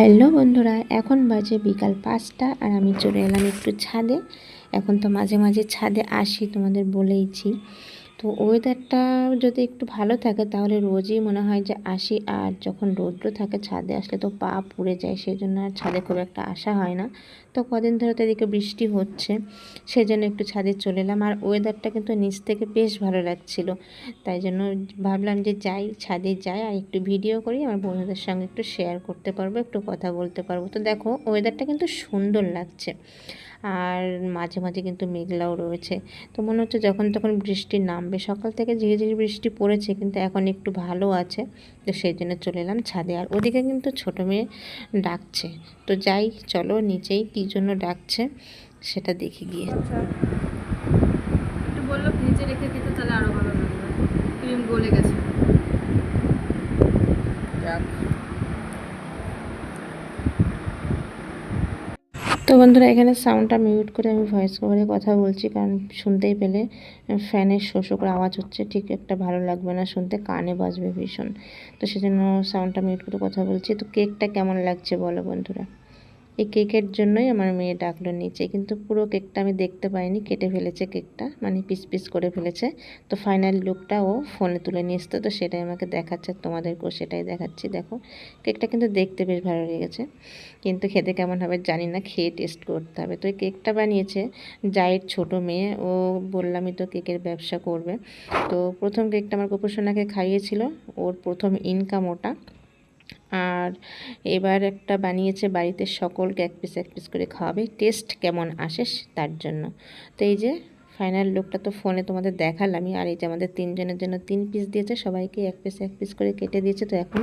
Hello বন্ধুরা, এখন বাজে বিকাল পাঁচটা আর আমি চলে এলাম একটু ছাদে। এখন তো মাঝে মাঝে ছাদে আসি, তোমাদের বলেইছি। তো ওয়েদারটা যদি একটু ভালো থাকে, তাহলে রোজই মনে হয় যে আসি। আর যখন রৌদ্র থাকে, ছাদে আসলে তো পা পুড়ে যায় সেই জন্য আর ছাদে খুব একটা আসা হয় না। তো কদিন ধরে তো এদিকে বৃষ্টি হচ্ছে সেই জন্য একটু ছাদে চলে এলাম। আর ওয়েদারটা কিন্তু নিচ থেকে বেশ ভালো লাগছিল। তাই জন্য ভাবলাম যে যাই, ছাদে যাই আর একটু ভিডিও করি, আমার বন্ধুদের সঙ্গে একটু শেয়ার করতে পারব, একটু কথা বলতে পারব। তো দেখো ওয়েদারটা কিন্তু সুন্দর লাগছে। আর মাঝে মাঝে কিন্তু মেঘলাও রয়েছে। তো মনে হচ্ছে যখন তখন বৃষ্টি নামবে, সকাল থেকে ঝিরিঝিরি বৃষ্টি পড়েছে কিন্তু এখন একটু ভালো আছে। তো সেই জন্য চলে এলাম ছাদে। আর ওদিকে কিন্তু ছোটো মেয়ে ডাকছে। তো যাই, চলো নিচেই কী জন্য ডাকছে সেটা দেখে গিয়ে। একটু বলল ফ্রিজে রেখে দিতে তাহলে আরও ভালো লাগবে ক্রিম গলে গেছে। তো বন্ধুরা, এখানে সাউন্ডটা মিউট করে আমি ভয়েস কভারে কথা বলছি, কারণ শুনতেই পেলে ফ্যানের শোষকের আওয়াজ হচ্ছে। ঠিক একটা ভালো লাগবে না শুনতে, কানে বাজবে ভীষণ। তো সেজন্য সাউন্ডটা মিউট করে কথা বলছি। তো কেকটা কেমন লাগছে বলো বন্ধুরা? এই কেকের জন্যই আমার মেয়ে ডাকলো নিচে, কিন্তু পুরো কেকটা আমি দেখতে পাইনি, কেটে ফেলেছে কেকটা মানে পিস পিস করে ফেলেছে। তো ফাইনাল লুকটা ও ফোনে তুলে নিয়ে এসতো তো সেটাই আমাকে দেখাচ্ছে, তোমাদেরকেও সেটাই দেখাচ্ছি। দেখো, কেকটা কিন্তু দেখতে বেশ ভালো লেগেছে, কিন্তু খেতে কেমন হবে জানি না, খেয়ে টেস্ট করতে হবে। তো এই কেকটা বানিয়েছে জায়ের ছোট মেয়ে, ও বললামই তো কেকের ব্যবসা করবে। তো প্রথম কেকটা আমার গোপসোনাকে খাইয়েছিল, ওর প্রথম ইনকাম ওটা। আর এবার একটা বানিয়েছে বাড়িতে সকলকে এক পিস এক পিস করে খাওয়াবে। টেস্ট কেমন আসে তার জন্য। তো এই যে ফাইনাল লুকটা তো ফোনে তোমাদের দেখালামই। আর এই যে আমাদের তিনজনের জন্য তিন পিস দিয়েছে সবাইকে এক পিস এক পিস করে কেটে দিয়েছে। তো এখন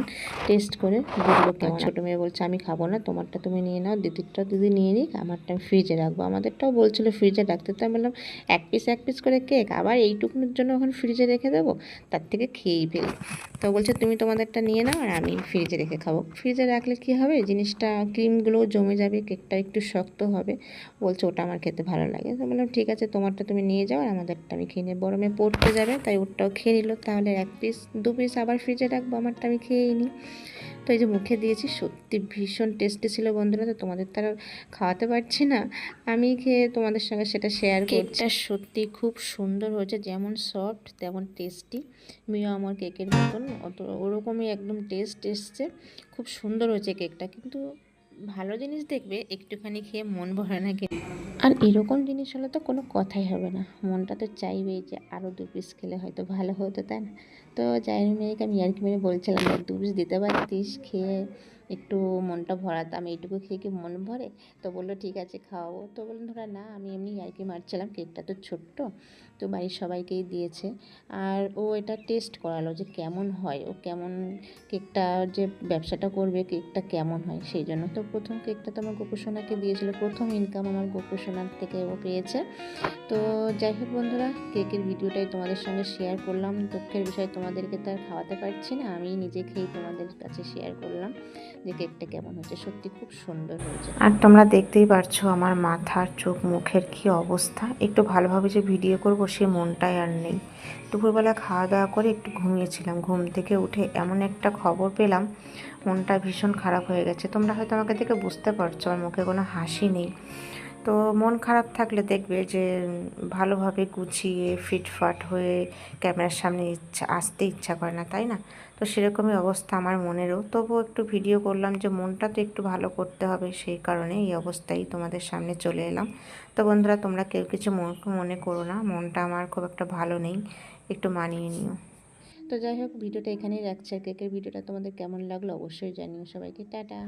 টেস্ট করে বুঝব কেমন। ছোটো মেয়ে বলছে আমি খাব না তোমারটা তুমি নিয়ে নাও দিদিরটা দিদি নিয়ে নিক আমারটা আমি ফ্রিজে রাখব। আমাদেরটাও বলছিল ফ্রিজে রাখতে তো আমি বললাম এক পিস এক পিস করে কেক আবার এইটুকুনের জন্য এখন ফ্রিজে রেখে দেবো? তার থেকে খেয়েই ফেলি। তো বলছে তুমি তোমাদেরটা নিয়ে নাও আর আমি ফ্রিজে রেখে খাব। ফ্রিজে রাখলে কি হবে? জিনিসটা ক্রিমগুলোও জমে যাবে কেকটা একটু শক্ত হবে। বলছে ওটা আমার খেতে ভালো লাগে। তো বললাম ঠিক আছে তোমারটা তুমি নিয়ে যাও আর আমাদেরটা আমি খেয়ে বড় মেয়ে পড়তে যাবে, তাই ওরটাও খেয়ে নিল। তাহলে এক পিস, দু পিস আবার ফ্রিজে রাখব, আমারটা আমি খেয়েই নিই। তো এই যে মুখে দিয়েছি, সত্যি ভীষণ টেস্টি ছিল বন্ধুরা। তো তোমাদের তারা খাওয়াতে পারছি না। আমি খেয়ে তোমাদের সঙ্গে সেটা শেয়ার কেকটা সত্যি খুব সুন্দর হয়েছে, যেমন সফট তেমন টেস্টি মিও আমার কেকের মতন, অত ওরকমই একদম টেস্ট এসছে। খুব সুন্দর হয়েছে কেকটা, কিন্তু ভালো জিনিস দেখবে, একটুখানি খেয়ে মন ভরে না খেয়ে। আর এরকম জিনিস হলে তো কোনো কথাই হবে না। মনটা তো চাইবেই যে আরও দু পিস খেলে হয়তো ভালো হতো, তাই না? তো যাই মেয়েকে আমি আর কি মেরে বলছিলাম, দেখ দু পিস দিতে পারতিস খেয়ে, একটু মনটা ভরাতাম এইটুকু খেয়ে কি মন ভরে? তো বলল, ঠিক আছে খাওয়াবো তো বললাম ধরা, না, আমি এমনি আর কি মারছিলাম, কেকটা তো ছোট্ট, তো বাড়ির সবাইকেই দিয়েছে। আর ও এটা টেস্ট করালো যে কেমন হয়, ও কেমন কেকটা যে ব্যবসাটা করবে, কেকটা কেমন হয়, সেই জন্য। তো প্রথম কেকটা তো আমার গোপুসোনাকে দিয়েছিল, প্রথম ইনকাম আমার গোপুসোনার থেকে ও পেয়েছে। তো যাই হোক বন্ধুরা, কেকের ভিডিওটাই তোমাদের সঙ্গে শেয়ার করলাম। দুঃখের বিষয় তোমাদেরকে তো আর খাওয়াতে পারছি না। আমি নিজে খেয়ে তোমাদের কাছে শেয়ার করলাম যে কেকটা কেমন হয়েছে। সত্যি খুব সুন্দর হয়েছে। আর তোমরা দেখতেই পারছ আমার মাথার, চোখ, মুখের কি অবস্থা। একটু ভালোভাবে যে ভিডিও করব সে মনটাই আর নেই। দুপুরবেলা খাওয়া দাওয়া করে একটু ঘুমিয়েছিলাম। ঘুম থেকে উঠে এমন একটা খবর পেলাম, মনটা ভীষণ খারাপ হয়ে গেছে। তোমরা হয়তো আমাকে দেখে বুঝতে পারছ, আমার মুখে কোনো হাসি নেই। তো মন খারাপ থাকলে দেখবে যে, ভালোভাবে গুছিয়ে, ফিটফাট হয়ে ক্যামেরার সামনে ইচ্ছা, আসতে ইচ্ছা করে না, তাই না? তো সেরকমই অবস্থা আমার মনেরও। তবুও একটু ভিডিও করলাম যে, মনটা তো একটু ভালো করতে হবে, সেই কারণে এই অবস্থায় তোমাদের সামনে চলে এলাম। তো বন্ধুরা, তোমরা কেউ কিছু মনে করো না, মনটা আমার খুব একটা ভালো নেই, একটু মানিয়ে নিও। তো যাই হোক, ভিডিওটা এখানেই রাখছি। আর কেকের ভিডিওটা তোমাদের কেমন লাগল অবশ্যই জানিও সবাইকে। টাটা!